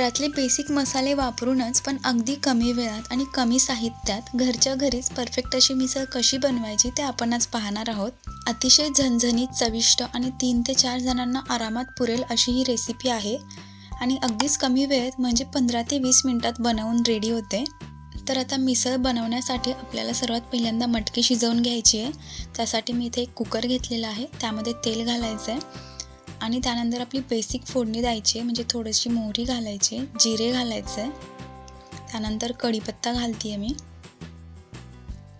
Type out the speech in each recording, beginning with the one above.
घरातले बेसिक मसाले वापरूनच पण अगदी कमी वेळात आणि कमी साहित्यात घरच्या घरीच परफेक्ट अशी मिसळ कशी बनवायची ते आपण आज पाहणार आहोत. अतिशय झणझणीत चविष्ट आणि तीन ते चार जणांना आरामात पुरेल अशी ही रेसिपी आहे. आणि अगदीच कमी वेळेत म्हणजे पंधरा ते वीस मिनटात बनवून रेडी होते. तर आता मिसळ बनवण्यासाठी आपल्याला सर्वात पहिल्यांदा मटकी शिजवून घ्यायची आहे. त्यासाठी मी इथे एक कुकर घेतलेला आहे. त्यामध्ये तेल घालायचं आहे आणि त्यानंतर आपली बेसिक फोडणी द्यायची आहे. म्हणजे थोडीशी मोहरी घालायची जिरे घालायचं आहे. त्यानंतर कढीपत्ता घालते आहे मी.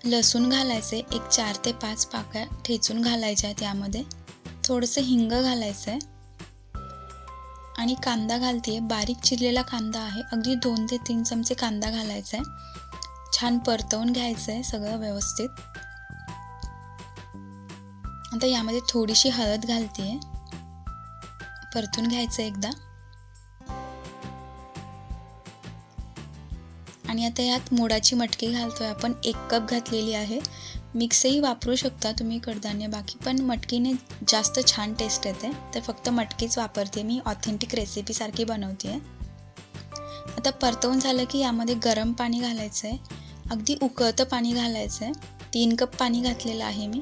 लसूण घालायचे एक चार ते पाच पाकळ्या ठेचून घालायच्या आहेत यामध्ये. थोडंसं हिंग घालायचं आहे. आणि कांदा घालते बारीक चिरलेला कांदा आहे. अगदी दोन ते तीन चमचे कांदा घालायचा आहे. छान परतवून घ्यायचं आहे सगळं व्यवस्थित. आता यामध्ये थोडीशी हळद घालते आहे परतून घ्यायचं एकदा. आणि आता यात मोडाची मटकी घालतोय. आपण एक कप घातलेली आहे. मिक्सही वापरू शकता तुम्ही कडधान्य बाकी पण मटकीने जास्त छान टेस्ट येते. तर फक्त मटकीच वापरते मी. ऑथेंटिक रेसिपीसारखी बनवते आता परतवून झालं की यामध्ये गरम पाणी घालायचं आहे अगदी उकळतं पाणी घालायचं आहे तीन कप पाणी घातलेलं आहे मी.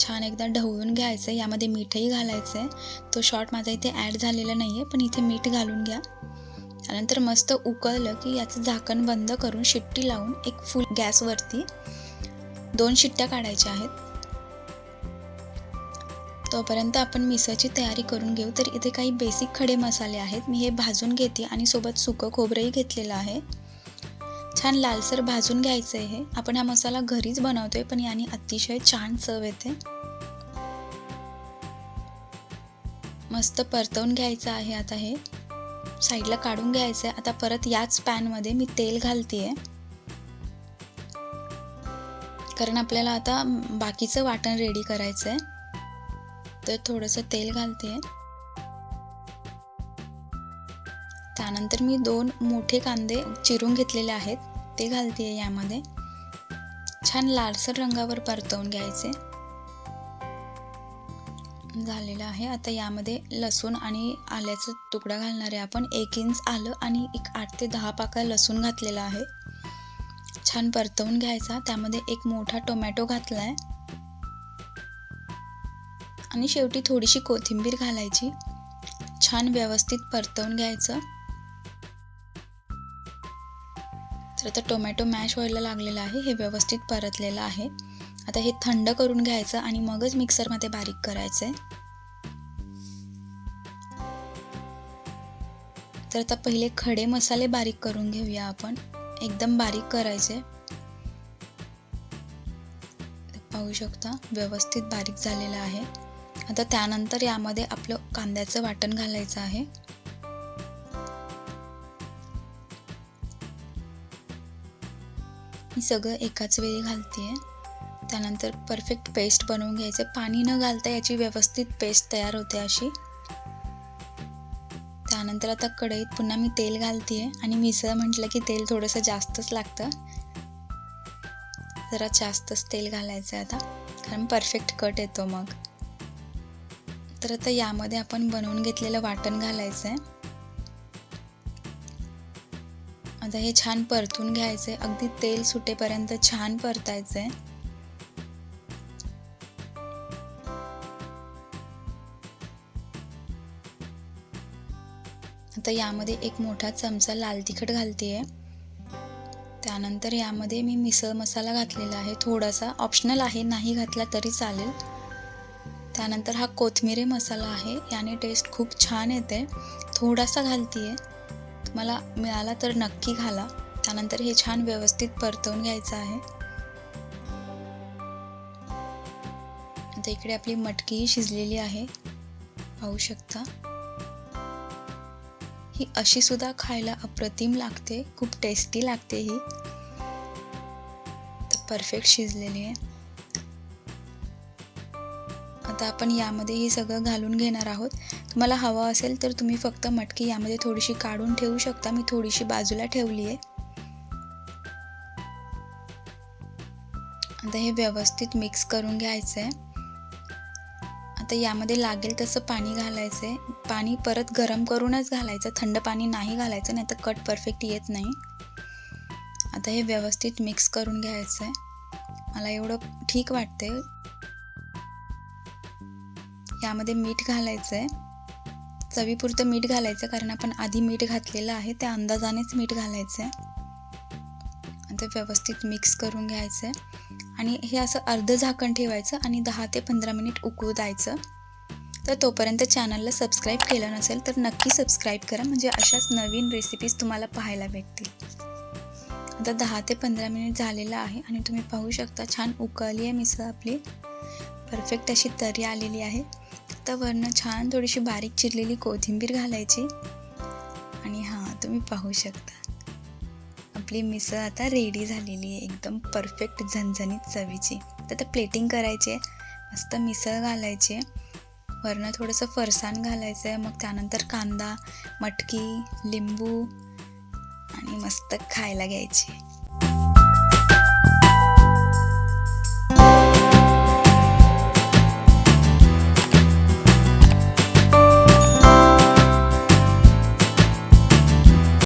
छान एकदा ढवळून घ्यायचं आहे यामध्ये मीठही घालायचं आहे तो शॉर्ट माझा इथे ॲड झालेला नाही आहे पण इथे मीठ घालून घ्या. त्यानंतर मस्त उकळलं की याचं झाकण बंद करून शिट्टी लावून एक फुल गॅसवरती दोन शिट्ट्या काढायच्या आहेत. तोपर्यंत आपण मिसळची तयारी करून घेऊ. तर इथे काही बेसिक खडे मसाले आहेत. मी हे भाजून घेते आणि सोबत सुकं खोबरंही घेतलेलं आहे. छान लालसर भाजून घ्यायचं आहे हे. आपण हा मसाला घरीच बनवतोय पण याने अतिशय छान चव येते. मस्त परतवून घ्यायचं आहे आता हे. साईडला काढून घ्यायचं आहे आता परत याच पॅनमध्ये मी तेल घालते कारण आपल्याला आता बाकीचं वाटण रेडी करायचं आहे तर थोडंसं तेल घालते त्यानंतर मी दोन मोठे कांदे चिरून घेतलेले आहेत. ते घालते यामध्ये. छान लालसर रंगावर परतवून घ्यायचे. झालेलं आहे. आता यामध्ये लसूण आणि आल्याचा तुकडा घालणार आहे आपण एक इंच आलं आणि एक आठ ते दहा पाका लसूण घातलेला आहे. छान परतवून घ्यायचा. त्यामध्ये एक मोठा टोमॅटो घातला आहे आणि शेवटी थोडीशी कोथिंबीर घालायची. छान व्यवस्थित परतवून घ्यायचं. तर आता टोमॅटो मॅश व्हायला लागलेला आहे हे व्यवस्थित परतलेलं आहे. आता हे थंड करून घ्यायचं आणि मगच मिक्सरमध्ये बारीक करायचं आहे. तर आता पहिले खडे मसाले बारीक करून घेऊया आपण. एकदम बारीक करायचे. पाहू शकता व्यवस्थित बारीक झालेलं आहे. आता त्यानंतर यामध्ये आपलं कांद्याचं वाटण घालायचं आहे. मी सगळं एकाच वेळी घालते. त्यानंतर परफेक्ट पेस्ट बनवून घ्यायचं. पाणी न घालता याची व्यवस्थित पेस्ट तयार होते अशी. त्यानंतर आता कढईत पुन्हा मी तेल घालते आणि मिसळ म्हटलं की तेल थोडंसं जास्तच लागतं. जरा जास्तच तेल घालायचं आता. कारण परफेक्ट कट येतो मग. तर आता यामध्ये आपण बनवून घेतलेलं वाटण घालायचं आहे आता हे छान परतून घ्यायचंय. अगदी तेल सुटेपर्यंत छान परतायचंय. आता यामध्ये एक मोठा चमचा लाल तिखट घालते त्यानंतर यामध्ये मी मिसळ मसाला घातलेला आहे. थोडासा ऑप्शनल आहे नाही घातला तरी चालेल. त्यानंतर हा कोथमिरी मसाला आहे. याने टेस्ट खूप छान येते. थोडासा घालते आहे मला मिळाला तर नक्की घाला. त्यानंतर हे छान व्यवस्थित परतवून घ्यायचं आहे. आता इकडे आपली मटकीही शिजलेली आहे. पाहू शकता. ही अशी सुद्धा खायला अप्रतिम लागते. खूप टेस्टी लागते ही. तर परफेक्ट शिजलेली आहे. आता आपण यामध्ये हे सगळं घालून घेणार आहोत. तुम्हाला हवं असेल तर तुम्ही फक्त मटकी यामध्ये थोडीशी काढून ठेवू शकता. मी थोडीशी बाजूला ठेवली आहे. आता हे व्यवस्थित मिक्स करून घ्यायचं आहे आता यामध्ये लागेल तसं पाणी घालायचं आहे पाणी परत गरम करूनच घालायचं. थंड पाणी नाही घालायचं नाही तर कट परफेक्ट येत नाही. आता हे व्यवस्थित मिक्स करून घ्यायचं आहे मला एवढं ठीक वाटते यामध्ये मीठ घालायचं आहे चवीपुरतं मीठ घालायचं कारण आपण आधी मीठ घातलेलं आहे त्या अंदाजानेच मीठ घालायचं आहे ते व्यवस्थित मिक्स करून घ्यायचं आहे आणि हे असं अर्ध झाकण ठेवायचं आणि दहा ते पंधरा मिनिट उकळू द्यायचं. तर तोपर्यंत चॅनलला सबस्क्राईब केलं नसेल तर नक्की सबस्क्राईब करा म्हणजे अशाच नवीन रेसिपीज तुम्हाला पाहायला भेटतील. आता दहा ते पंधरा मिनिट झालेलं आहे आणि तुम्ही पाहू शकता छान उकळली आहे मिसळ आपली. परफेक्ट अशी तरी आलेली आहे. आता वरनं छान थोडीशी बारीक चिरलेली कोथिंबीर घालायची. आणि हां तुम्ही पाहू शकता. आपली मिसळ आता रेडी झालेली आहे एकदम परफेक्ट झणझणीत चवीची. तर आता प्लेटिंग करायची आहे. मस्त मिसळ घालायची आहे. वरनं थोडंसं फरसाण घालायचं आहे. मग त्यानंतर कांदा मटकी लिंबू आणि मस्त खायला घ्यायची.